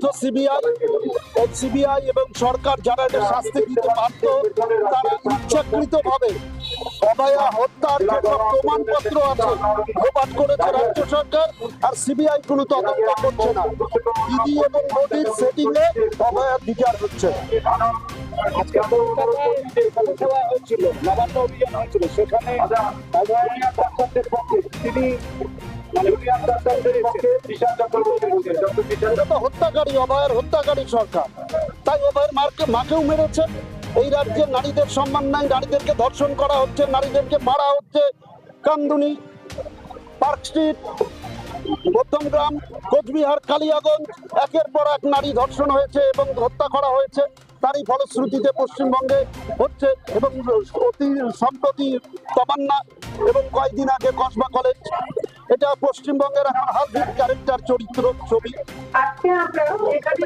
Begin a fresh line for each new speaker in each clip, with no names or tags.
ব্যর্থ CBI CBI এবং সরকার যারা এটা শাস্তি দিতে বাধ্য তারা ইচ্ছাকৃত ভাবে অভয়া হত্যার যে সব প্রমাণপত্র আছে লোপাট করেছে রাজ্য সরকার আর সিবিআই কোনো তদন্ত করছে না। ইডি এবং মোদির সেটিং এ অভয়ার বিচার হচ্ছে।
আজকে কলকাতায় হয়েছিল নবান্ন অভিযান হয়েছিল সেখানে পক্ষে তিনি মানে
হত্যাকারী, অভয়ের হত্যাকারী সরকার। তাই অভয়ের মাকে মাকেও মেরেছে। এই রাজ্যে নারীদের সম্মান নাই, নারীদেরকে ধর্ষণ করা হচ্ছে, নারীদেরকে মারা হচ্ছে। কান্দুনি পার্ক স্ট্রিট মধ্যমগ্রাম কোচবিহার, কালিয়াগঞ্জ, একের পর এক নারী ধর্ষণ হয়েছে এবং হত্যা করা হয়েছে। তারই ফলশ্রুতিতে পশ্চিমবঙ্গে হচ্ছে এবং অতি সম্প্রতি তমান্না এবং কয়েকদিন আগে কসবা কলেজ এটা পশ্চিমবঙ্গের এখন হালফিট ক্যারেক্টার চরিত্র ছবি।
আজকে আমরা এখানে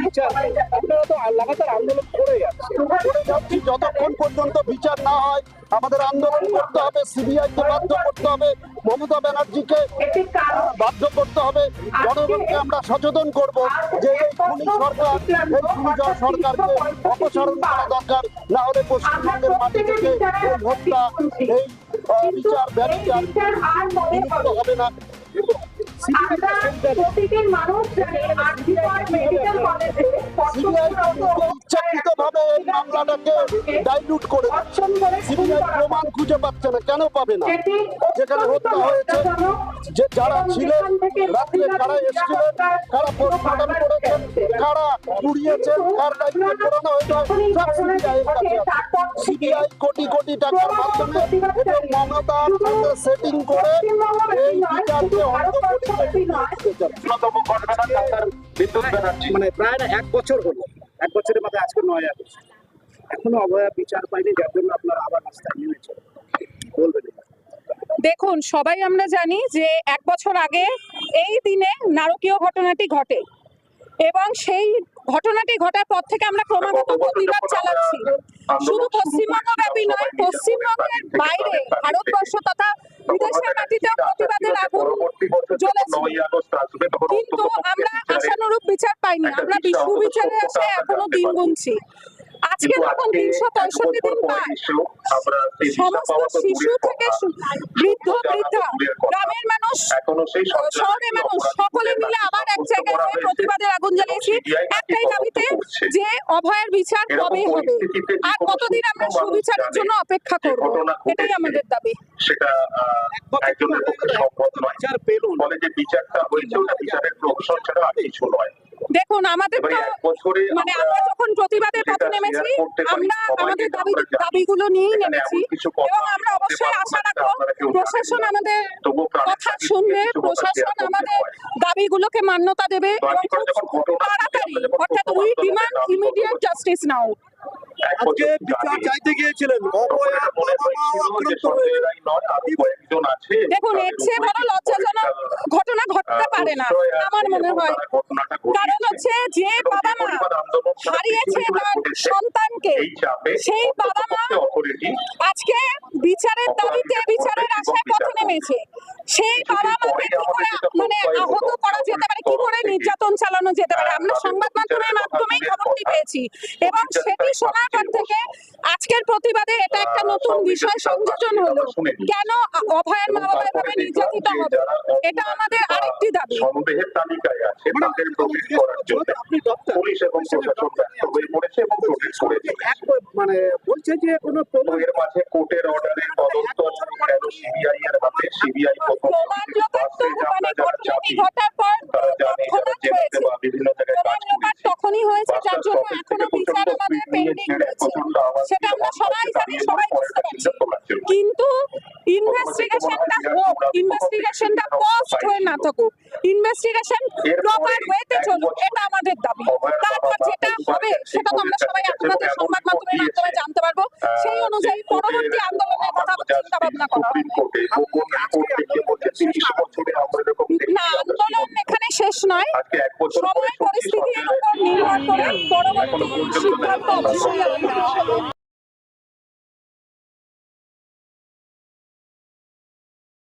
বিচার আপনারা তো লাগাতার আন্দোলন করে যাচ্ছি।
যতক্ষণ পর্যন্ত বিচার না হয় আমাদের আন্দোলন করতে হবে সিবিআই কে বাধ্য করতে হবে মমতা ব্যানার্জিকে বাধ্য করতে হবে জনগণকে আমরা সচেতন করব যে এই খুনি সরকার এই খুনি সরকারকে অপসারণ করা দরকার না হলে পশ্চিমবঙ্গের মাটি থেকে এই হত্যা এই বিচার
বিচার আর মনে হবে
না।
প্রতিদিন মানুষ জানে আর্জিকর মেডিকেল কলেজে
এই মামলাটাকে ডাইলুট করে
ধর্ষণ
সিবিআই প্রমাণ খুঁজে পাচ্ছে না কেন পাবে না? যেখানে হত্যা হয়েছে যে যারা ছিলেন রাত্রে কারা এসেছিলেন কারা পোস্টমর্টম করেছেন কারা পুড়িয়েছেন কার দায়িত্বে পুরানো হয়েছে সব সিবিআই সিবিআই কোটি কোটি টাকার মাধ্যমে এবং মমতার সাথে সেটিং করে এই বিচারকে
বিদ্যুৎ ব্যানার্জি মানে প্রায় এক বছর হলো। এক বছরের মাথায় আজকে নয় আগস্ট। এখনও অভয়া বিচার পাইনি, যার জন্য আপনারা আবার রাস্তায় নেমেছেন বলবেন
দেখুন, সবাই আমরা জানি যে এক বছর আগে এই দিনে নারকীয় ঘটনাটি ঘটে এবং সেই ঘটনাটি ঘটার পর থেকে আমরা ক্রমাগত প্রতিবাদ চালাচ্ছি। শুধু পশ্চিমবঙ্গ ব্যাপী নয় পশ্চিমবঙ্গের বাইরে, ভারতবর্ষ তথা বিদেশের মাটিতেও প্রতিবাদের আগুন জ্বলেছে কিন্তু আমরা আশানুরূপ বিচার পাইনি। আমরা বিশ্ব বিচারে আসে এখনও দিন গুনছি। আজকে যখন তিনশো পঁয়ষট্টি দিন পায় সমস্ত শিশু থেকে বৃদ্ধ বৃদ্ধা গ্রামের মানুষ শহরের মানুষ সকলে মিলে আবার এক জায়গায় হয়ে প্রতিবাদের আগুন জ্বালিয়েছি। একটাই দাবিতে যে অভয়ের বিচার কবে হবে? আর কতদিন আমরা সুবিচারের জন্য অপেক্ষা করব? এটাই আমাদের দাবি।
সেটা একজনের পক্ষে সম্ভব নয়।
বিচার
ফলে যে বিচারটা হয়েছে ওটা বিচারের প্রহসন ছাড়া আর কিছু নয়।
দেখুন আমাদের তো মানে
আমরা
যখন প্রতিবাদের পথে নেমেছি আমরা আমাদের দাবি। দাবিগুলো নিয়েই নেমেছি এবং আমরা অবশ্যই আশা রাখব প্রশাসন আমাদের কথা শুনবে প্রশাসন আমাদের দাবিগুলোকে মান্যতা দেবে এবং তাড়াতাড়ি অর্থাৎ we demand immediate justice now
আজকে বিচার চাইতে গিয়েছিলেন
নয়
দেখুন এর চেয়ে বড় লজ্জাজনক ঘটনা ঘটতে পারে না। আমার মনে হয় কারণ হচ্ছে যে বাবা মা হারিয়েছে তার সন্তানকে। সেই বাবা মা আজকে বিচারের দাবিতে বিচারের আশায় পথে নেমেছে। সেই বাবা মাকে কি করে মানে আহত করা যেতে পারে? কি করে নির্যাতন চালানো যেতে পারে? আমরা সংবাদ মাধ্যমের মাধ্যমেই খবরটি পেয়েছি। এবং সেটি শোনার পর থেকে আজকের প্রতিবাদে এটা একটা নতুন বিষয় সংযোজন হলো। কেন অভয়ের মা বাবা এভাবে নির্যাতিত হবে? এটা আমাদের আরেকটি দাবি।
সন্দেহের তালিকায় আছে। তাদের প্রোটেক্ট করার জন্য পুলিশ এবং প্রশাসন ব্যর্থ হয়ে পড়েছে এবং করেছে।
মানে বলছে যে কোনো
এর মাঝে কোর্টের অর্ডারের তদন্ত কেন সিবিআই এর হাতে? সিবিআই প্রথম
মানে ঘটার পর
বিভিন্ন জায়গায় কাজ
তখনই হয়েছে যার জন্য
এখনও
বিচার আমাদের পেন্ডিং রয়েছে। সেটা আমরা সবাই জানি সবাই বুঝতে পারছি। কিন্তু ইনভেস্টিগেশনটা হোক ইনভেস্টিগেশনটা পোস্ট হয়ে না থাকুক ইনভেস্টিগেশন প্রপার ওয়েতে চলুক এটা আমাদের দাবি। তারপর যেটা হবে সেটা তো আমরা সবাই আপনাদের সংবাদ মাধ্যমের মাধ্যমে জানতে পারব। সেই অনুযায়ী পরবর্তী আন্দোলনের কথা চিন্তা ভাবনা করা হবে।
না আন্দোলন এখানে
শেষ নয়। সময় পরিস্থিতির উপর নির্ভর করে পরবর্তী সিদ্ধান্ত অবশ্যই